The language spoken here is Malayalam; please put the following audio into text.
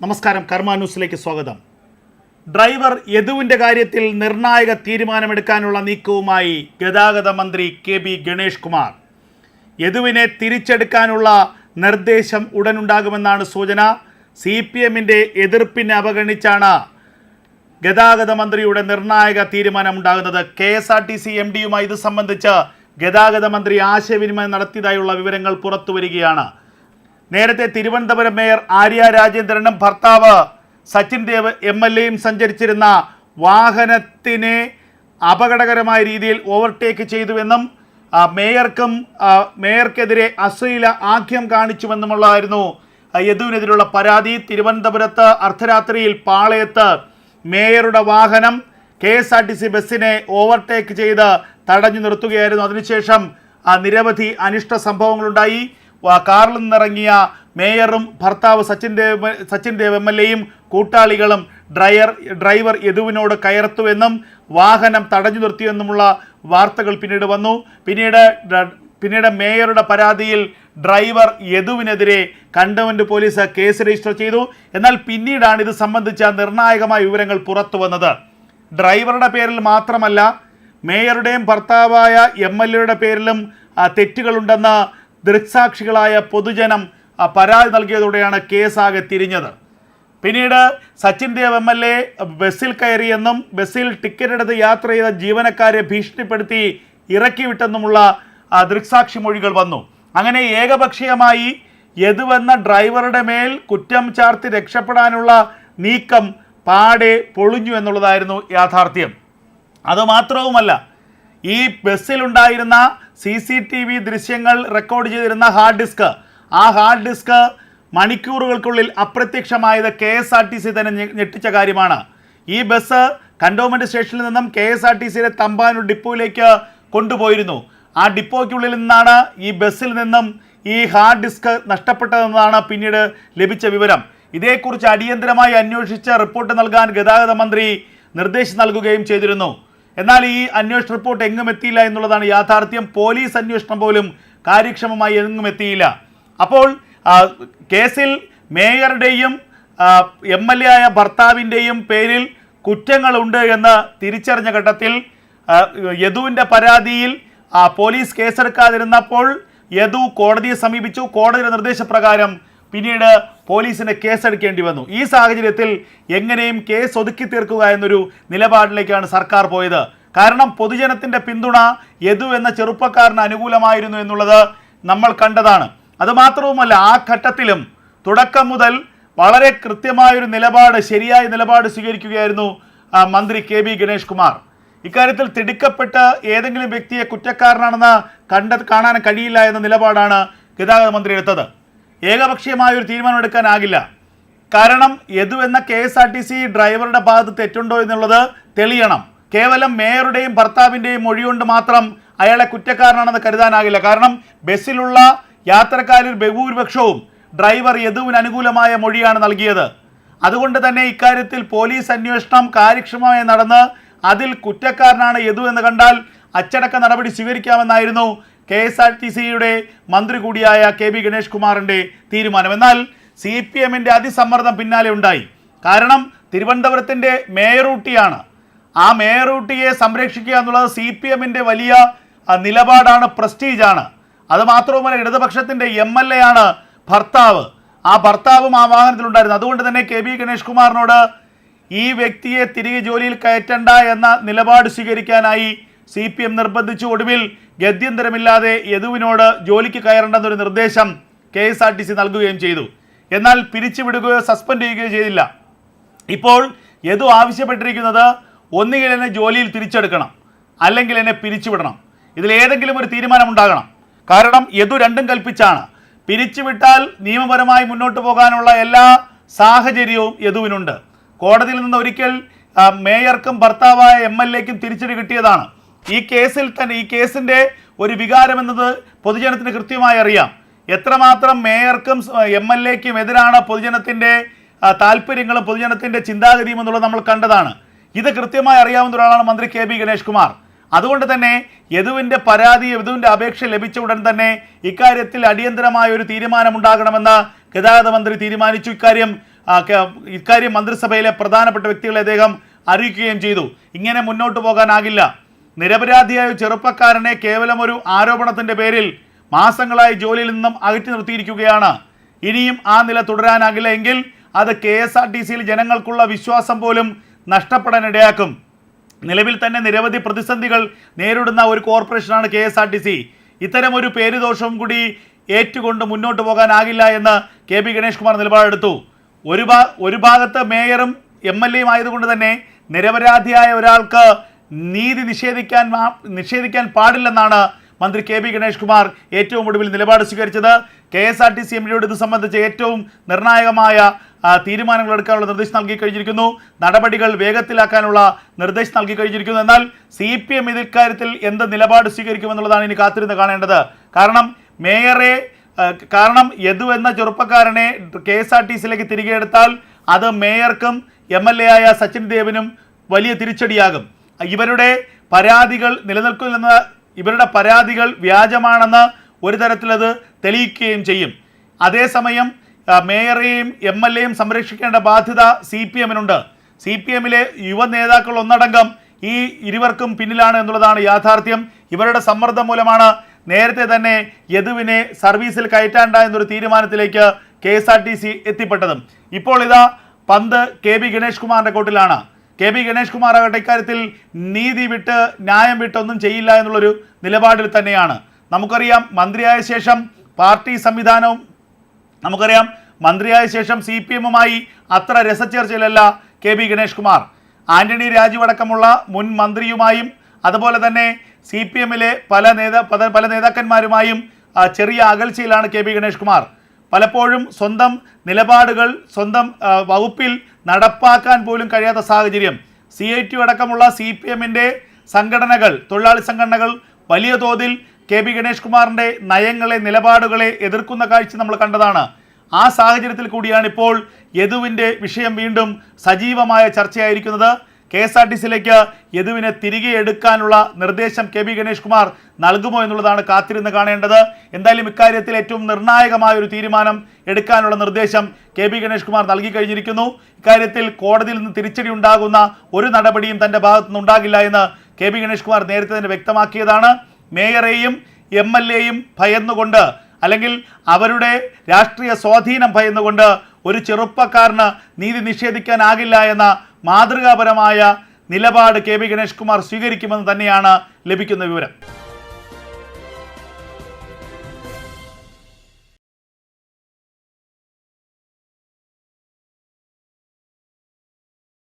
നമസ്കാരം കർമ്മ ന്യൂസിലേക്ക് സ്വാഗതം. ഡ്രൈവർ യദുവിന്റെ കാര്യത്തിൽ നിർണായക തീരുമാനമെടുക്കാനുള്ള നീക്കവുമായി ഗതാഗത മന്ത്രി കെ ബി ഗണേഷ് കുമാർ. യദുവിനെ തിരിച്ചെടുക്കാനുള്ള നിർദ്ദേശം ഉടനുണ്ടാകുമെന്നാണ് സൂചന. സി പി എമ്മിന്റെ എതിർപ്പിനെ അവഗണിച്ചാണ് ഗതാഗത മന്ത്രിയുടെ നിർണായക തീരുമാനമുണ്ടാകുന്നത് K S R T C M ഡിയുമായി ഇത് സംബന്ധിച്ച് ഗതാഗത മന്ത്രി ആശയവിനിമയം നടത്തിയതായുള്ള വിവരങ്ങൾ പുറത്തു വരികയാണ്. നേരത്തെ തിരുവനന്തപുരം മേയർ ആര്യ രാജേന്ദ്രനും ഭർത്താവ് സച്ചിൻ ദേവ് എം എൽ എയും സഞ്ചരിച്ചിരുന്ന വാഹനത്തിനെ അപകടകരമായ രീതിയിൽ ഓവർടേക്ക് ചെയ്തുവെന്നും മേയർക്കും മേയർക്കെതിരെ അശ്ലീല ആഖ്യം കാണിച്ചുവെന്നുമുള്ളതായിരുന്നു യദുവിനെതിരെയുള്ള പരാതി. തിരുവനന്തപുരത്ത് അർദ്ധരാത്രിയിൽ പാളയത്ത് മേയറുടെ വാഹനം K S R T C ബസ്സിനെ ഓവർടേക്ക് ചെയ്ത് തടഞ്ഞു നിർത്തുകയായിരുന്നു. അതിനുശേഷം നിരവധി അനിഷ്ട സംഭവങ്ങളുണ്ടായി. കാറിൽ നിന്നിറങ്ങിയ മേയറും ഭർത്താവ് സച്ചിൻ ദേവ് സച്ചിൻ ദേവ് എം എൽ എയും കൂട്ടാളികളും ഡ്രൈവർ ഡ്രൈവർ യദുവിനോട് കയർത്തുവെന്നും വാഹനം തടഞ്ഞു നിർത്തിയെന്നുമുള്ള വാർത്തകൾ പിന്നീട് വന്നു. പിന്നീട് പിന്നീട് മേയറുടെ പരാതിയിൽ ഡ്രൈവർ യദുവിനെതിരെ കണ്ടവന്റ് പോലീസ് കേസ് രജിസ്റ്റർ ചെയ്തു. എന്നാൽ പിന്നീടാണ് ഇത് സംബന്ധിച്ച നിർണായകമായ വിവരങ്ങൾ പുറത്തു വന്നത്. ഡ്രൈവറുടെ പേരിൽ മാത്രമല്ല മേയറുടെയും ഭർത്താവായ എം എൽ എയുടെ പേരിലും തെറ്റുകളുണ്ടെന്ന് ദൃക്സാക്ഷികളായ പൊതുജനം പരാതി നൽകിയതോടെയാണ് കേസാകെ തിരിഞ്ഞത്. പിന്നീട് Sachin Dev M L A ബസ്സിൽ കയറിയെന്നും ബസ്സിൽ ടിക്കറ്റ് എടുത്ത് യാത്ര ചെയ്ത ജീവനക്കാരെ ഭീഷണിപ്പെടുത്തി ഇറക്കിവിട്ടെന്നുമുള്ള ദൃക്സാക്ഷി മൊഴികൾ വന്നു. അങ്ങനെ ഏകപക്ഷീയമായി യദുവെന്ന ഡ്രൈവറുടെ മേൽ കുറ്റം ചാർത്തി രക്ഷപ്പെടാനുള്ള നീക്കം പാടെ പൊളിഞ്ഞു എന്നുള്ളതായിരുന്നു യാഥാർത്ഥ്യം. അതുമാത്രവുമല്ല ഈ ബസ്സിലുണ്ടായിരുന്ന സി സി ടി വി ദൃശ്യങ്ങൾ റെക്കോർഡ് ചെയ്തിരുന്ന ഹാർഡ് ഡിസ്ക്. ആ ഹാർഡ് ഡിസ്ക് മണിക്കൂറുകൾക്കുള്ളിൽ അപ്രത്യക്ഷമായത് K S R T C തന്നെ ഞെട്ടിച്ച കാര്യമാണ്. ഈ ബസ് കണ്ടോൺമെന്റ് സ്റ്റേഷനിൽ നിന്നും കെ എസ് ആർ ടി സിയിലെ തമ്പാനൂർ ഡിപ്പോയിലേക്ക് കൊണ്ടുപോയിരുന്നു. ആ ഡിപ്പോയ്ക്കുള്ളിൽ നിന്നാണ് ഈ ബസ്സിൽ നിന്നും ഈ ഹാർഡ് ഡിസ്ക് നഷ്ടപ്പെട്ടതെന്നാണ് പിന്നീട് ലഭിച്ച വിവരം. ഇതേക്കുറിച്ച് അടിയന്തരമായി അന്വേഷിച്ച് റിപ്പോർട്ട് നൽകാൻ ഗതാഗത മന്ത്രി നിർദ്ദേശം നൽകുകയും ചെയ്തിരുന്നു. എന്നാൽ ഈ അന്വേഷണ റിപ്പോർട്ട് എങ്ങും എത്തിയില്ല എന്നുള്ളതാണ് യാഥാർത്ഥ്യം. പോലീസ് അന്വേഷണം പോലും കാര്യക്ഷമമായി എങ്ങും എത്തിയില്ല. അപ്പോൾ കേസിൽ മേയറുടെയും എം എൽ എ ആയ ഭർത്താവിന്റെയും പേരിൽ കുറ്റങ്ങളുണ്ട് എന്ന് തിരിച്ചറിഞ്ഞ ഘട്ടത്തിൽ യദുവിന്റെ പരാതിയിൽ പോലീസ് കേസെടുക്കാതിരുന്നപ്പോൾ യദു കോടതിയെ സമീപിച്ചു. കോടതിയുടെ നിർദ്ദേശപ്രകാരം പിന്നീട് പോലീസിന് കേസെടുക്കേണ്ടി വന്നു. ഈ സാഹചര്യത്തിൽ എങ്ങനെയും കേസ് ഒതുക്കി തീർക്കുക എന്നൊരു നിലപാടിലേക്കാണ് സർക്കാർ പോയത്. കാരണം പൊതുജനത്തിന്റെ പിന്തുണ യദു എന്ന ചെറുപ്പക്കാരന് അനുകൂലമായിരുന്നു എന്നുള്ളത് നമ്മൾ കണ്ടതാണ്. അതുമാത്രവുമല്ല ആ ഘട്ടത്തിലും തുടക്കം മുതൽ വളരെ കൃത്യമായൊരു നിലപാട് ശരിയായ നിലപാട് സ്വീകരിക്കുകയായിരുന്നു മന്ത്രി കെ ബി ഗണേഷ് കുമാർ. ഇക്കാര്യത്തിൽ തിടുക്കപ്പെട്ട് ഏതെങ്കിലും വ്യക്തിയെ കുറ്റക്കാരനാണെന്ന് കണ്ട കാണാൻ കഴിയില്ല എന്ന നിലപാടാണ് ഗതാഗത മന്ത്രി എടുത്തത്. ഏകപക്ഷീയമായ ഒരു തീരുമാനമെടുക്കാനാകില്ല കാരണം യദു എന്ന K S R T C ഡ്രൈവറുടെ ഭാഗത്ത് തെറ്റുണ്ടോ എന്നുള്ളത് തെളിയണം. കേവലം മേയറുടെയും ഭർത്താവിന്റെയും മൊഴി കൊണ്ട് മാത്രം അയാളെ കുറ്റക്കാരനാണെന്ന് കരുതാനാകില്ല. കാരണം ബസ്സിലുള്ള യാത്രക്കാരിൽ ബഹുഭൂരിപക്ഷവും ഡ്രൈവർ യദുവിന് അനുകൂലമായ മൊഴിയാണ് നൽകിയത്. അതുകൊണ്ട് തന്നെ ഇക്കാര്യത്തിൽ പോലീസ് അന്വേഷണം കാര്യക്ഷമമായി നടന്ന് അതിൽ കുറ്റക്കാരനാണ് യദു എന്ന് കണ്ടാൽ അച്ചടക്ക നടപടി സ്വീകരിക്കാമെന്നായിരുന്നു കെ എസ് ആർ ടി സിയുടെ മന്ത്രി കൂടിയായ കെ ബി ഗണേഷ് കുമാറിന്റെ തീരുമാനം. എന്നാൽ സി പി എമ്മിന്റെ അതിസമ്മർദ്ദം പിന്നാലെ ഉണ്ടായി. കാരണം തിരുവനന്തപുരത്തിന്റെ മേയറൂട്ടിയാണ് ആ മേയറൂട്ടിയെ സംരക്ഷിക്കുക എന്നുള്ളത് സി പി എമ്മിന്റെ വലിയ നിലപാടാണ് പ്രസ്റ്റീജാണ്. അത് മാത്രവുമല്ല ഇടതുപക്ഷത്തിന്റെ എം എൽ എ ആണ് ഭർത്താവ്. ആ ഭർത്താവും ആ വാഹനത്തിലുണ്ടായിരുന്നു. അതുകൊണ്ട് തന്നെ കെ ബി ഗണേഷ് കുമാറിനോട് ഈ വ്യക്തിയെ തിരികെ ജോലിയിൽ കയറ്റണ്ട എന്ന നിലപാട് സ്വീകരിക്കാനായി സി പി എം നിർബന്ധിച്ചു. ഒടുവിൽ ഗത്യന്തരമില്ലാതെ യദുവിനോട് ജോലിക്ക് കയറേണ്ടെന്നൊരു നിർദ്ദേശം K S R T C നൽകുകയും ചെയ്തു. എന്നാൽ പിരിച്ചുവിടുകയോ സസ്പെൻഡ് ചെയ്യുകയോ ചെയ്തില്ല. ഇപ്പോൾ യദു ആവശ്യപ്പെട്ടിരിക്കുന്നത് ഒന്നുകിൽ എന്നെ ജോലിയിൽ തിരിച്ചെടുക്കണം അല്ലെങ്കിൽ എന്നെ പിരിച്ചുവിടണം. ഇതിൽ ഏതെങ്കിലും ഒരു തീരുമാനം ഉണ്ടാകണം കാരണം യദു രണ്ടും കൽപ്പിച്ചാണ്. പിരിച്ചുവിട്ടാൽ നിയമപരമായി മുന്നോട്ട് പോകാനുള്ള എല്ലാ സാഹചര്യവും യദുവിനുണ്ട്. കോടതിയിൽ നിന്ന് ഒരിക്കൽ മേയർക്കും ഭർത്താവായ എം എൽ എക്കും തിരിച്ചടി കിട്ടിയതാണ്. ഈ കേസിൽ തന്നെ ഈ കേസിന്റെ ഒരു വികാരം എന്നത് പൊതുജനത്തിന് കൃത്യമായി അറിയാം. എത്രമാത്രം മേയർക്കും എം എൽ എക്കും എതിരാണ് പൊതുജനത്തിന്റെ താല്പര്യങ്ങളും പൊതുജനത്തിന്റെ ചിന്താഗതിയും എന്നുള്ളത് നമ്മൾ കണ്ടതാണ്. ഇത് കൃത്യമായി അറിയാവുന്ന ഒരാളാണ് മന്ത്രി കെ ബി ഗണേഷ് കുമാർ അതുകൊണ്ട് തന്നെ യദുവിന്റെ പരാതി യദുവിന്റെ അപേക്ഷ ലഭിച്ച ഉടൻ തന്നെ ഇക്കാര്യത്തിൽ അടിയന്തരമായ ഒരു തീരുമാനമുണ്ടാകണമെന്ന് ഗതാഗത മന്ത്രി തീരുമാനിച്ചു. ഇക്കാര്യം ഇക്കാര്യം മന്ത്രിസഭയിലെ പ്രധാനപ്പെട്ട വ്യക്തികളെ അദ്ദേഹം അറിയിക്കുകയും ചെയ്തു. ഇങ്ങനെ മുന്നോട്ട് പോകാനാകില്ല. നിരപരാധിയായ ചെറുപ്പക്കാരനെ കേവലം ഒരു ആരോപണത്തിന്റെ പേരിൽ മാസങ്ങളായി ജോലിയിൽ നിന്നും അകറ്റി നിർത്തിയിരിക്കുകയാണ്. ഇനിയും ആ നില തുടരാനാകില്ല എങ്കിൽ അത് കെ എസ് ആർ ടി സിയിൽ ജനങ്ങൾക്കുള്ള വിശ്വാസം പോലും നഷ്ടപ്പെടാൻ ഇടയാക്കും നിലവിൽ തന്നെ നിരവധി പ്രതിസന്ധികൾ നേരിടുന്ന ഒരു കോർപ്പറേഷനാണ് K S R T C. ഇത്തരം ഒരു പേരുദോഷവും കൂടി ഏറ്റുകൊണ്ട് മുന്നോട്ട് പോകാനാകില്ല എന്ന് കെ പി ഗണേഷ് കുമാർ നിലപാടെടുത്തു. ഒരു ഭാ ഒരു ഭാഗത്ത് മേയറും എം എൽ എയും ആയതുകൊണ്ട് തന്നെ നിരപരാധിയായ ഒരാൾക്ക് നീതി നിഷേധിക്കാൻ നിഷേധിക്കാൻ പാടില്ലെന്നാണ് മന്ത്രി കെ പി ഗണേഷ് കുമാർ ഏറ്റവും ഒടുവിൽ നിലപാട് സ്വീകരിച്ചത്. K S R T C എമ്മിനോട് ഇത് സംബന്ധിച്ച് ഏറ്റവും നിർണായകമായ തീരുമാനങ്ങൾ എടുക്കാനുള്ള നിർദ്ദേശം നൽകി കഴിഞ്ഞിരിക്കുന്നു. നടപടികൾ വേഗത്തിലാക്കാനുള്ള നിർദ്ദേശം നൽകി കഴിഞ്ഞിരിക്കുന്നു. എന്നാൽ സി പി എം ഇക്കാര്യത്തിൽ എന്ത് നിലപാട് സ്വീകരിക്കുമെന്നുള്ളതാണ് ഇനി കാത്തിരുന്ന് കാണേണ്ടത്. കാരണം മേയറെ കാരണം യദു എന്ന ചെറുപ്പക്കാരനെ കെ എസ് ആർ ടി സിയിലേക്ക് തിരികെ എടുത്താൽ അത് മേയർക്കും എം എൽ എ ആയ സച്ചിൻ ദേവിനും വലിയ തിരിച്ചടിയാകും. ഇവരുടെ പരാതികൾ നിലനിൽക്കില്ലെന്ന് ഇവരുടെ പരാതികൾ വ്യാജമാണെന്ന് ഒരു തരത്തിലത് തെളിയിക്കുകയും ചെയ്യും. അതേസമയം മേയറെയും എം എൽ എയും സംരക്ഷിക്കേണ്ട ബാധ്യത സി പി എമ്മിനുണ്ട്. സി പി എമ്മിലെ യുവ നേതാക്കൾ ഒന്നടങ്കം ഈ ഇരുവർക്കും പിന്നിലാണ് എന്നുള്ളതാണ് യാഥാർത്ഥ്യം. ഇവരുടെ സമ്മർദ്ദം മൂലമാണ് നേരത്തെ തന്നെ യദുവിനെ സർവീസിൽ കയറ്റാണ്ട എന്നൊരു തീരുമാനത്തിലേക്ക് K S R T C എത്തിപ്പെട്ടതും. ഇപ്പോൾ ഇതാ പന്ത് കെ ബി ഗണേഷ് കുമാറിന്റെ കോട്ടിലാണ്. കെ ബി ഗണേഷ് കുമാർ ആകട്ടെ ഇക്കാര്യത്തിൽ നീതി വിട്ട് ന്യായം വിട്ടൊന്നും ചെയ്യില്ല എന്നുള്ളൊരു നിലപാടിൽ തന്നെയാണ്. നമുക്കറിയാം മന്ത്രിയായ ശേഷം പാർട്ടി സംവിധാനവും നമുക്കറിയാം മന്ത്രിയായ ശേഷം സി പി എമ്മുമായി അത്ര രസച്ചേർച്ചയിലല്ല കെ ബി ഗണേഷ് കുമാർ. ആന്റണി രാജു അടക്കമുള്ള മുൻ മന്ത്രിയുമായും അതുപോലെ തന്നെ സി പി എമ്മിലെ പല നേതാ പല- നേതാക്കന്മാരുമായും ചെറിയ അകൽച്ചയിലാണ് കെ ബി ഗണേഷ് കുമാർ. പലപ്പോഴും സ്വന്തം നിലപാടുകൾ സ്വന്തം വകുപ്പിൽ നടപ്പാക്കാൻ പോലും കഴിയാത്ത സാഹചര്യം. സി ഐ ടി അടക്കമുള്ള സി പി എമ്മിന്റെ സംഘടനകൾ തൊഴിലാളി സംഘടനകൾ വലിയ തോതിൽ കെ പി ഗണേഷ് കുമാറിന്റെ നയങ്ങളെ നിലപാടുകളെ എതിർക്കുന്ന കാഴ്ച നമ്മൾ കണ്ടതാണ്. ആ സാഹചര്യത്തിൽ കൂടിയാണ് ഇപ്പോൾ യദുവിന്റെ വിഷയം വീണ്ടും സജീവമായ ചർച്ചയായിരിക്കുന്നത്. കെ എസ് ആർ ടി സിയിലേക്ക് യദുവിനെ തിരികെ എടുക്കാനുള്ള നിർദ്ദേശം കെ ബി ഗണേഷ് കുമാർ നൽകുമോ എന്നുള്ളതാണ് കാത്തിരുന്ന് കാണേണ്ടത്. എന്തായാലും ഇക്കാര്യത്തിൽ ഏറ്റവും നിർണായകമായ ഒരു തീരുമാനം എടുക്കാനുള്ള നിർദ്ദേശം കെ ബി ഗണേഷ് കുമാർ നൽകി കഴിഞ്ഞിരിക്കുന്നു. ഇക്കാര്യത്തിൽ കോടതിയിൽ നിന്ന് തിരിച്ചടി ഉണ്ടാകുന്ന ഒരു നടപടിയും തന്റെ ഭാഗത്തു നിന്നുണ്ടാകില്ല എന്ന് കെ ബി ഗണേഷ് കുമാർ നേരത്തെ തന്നെ വ്യക്തമാക്കിയതാണ്. മേയറേയും എം എൽ എയും ഭയന്നുകൊണ്ട് അല്ലെങ്കിൽ അവരുടെ രാഷ്ട്രീയ സ്വാധീനം ഭയന്നുകൊണ്ട് ഒരു ചെറുപ്പക്കാരന് നീതി നിഷേധിക്കാനാകില്ല എന്ന മാതൃകാപരമായ നിലപാട് കെ ബി ഗണേഷ് കുമാർ സ്വീകരിക്കുമെന്ന് തന്നെയാണ് ലഭിക്കുന്ന വിവരം.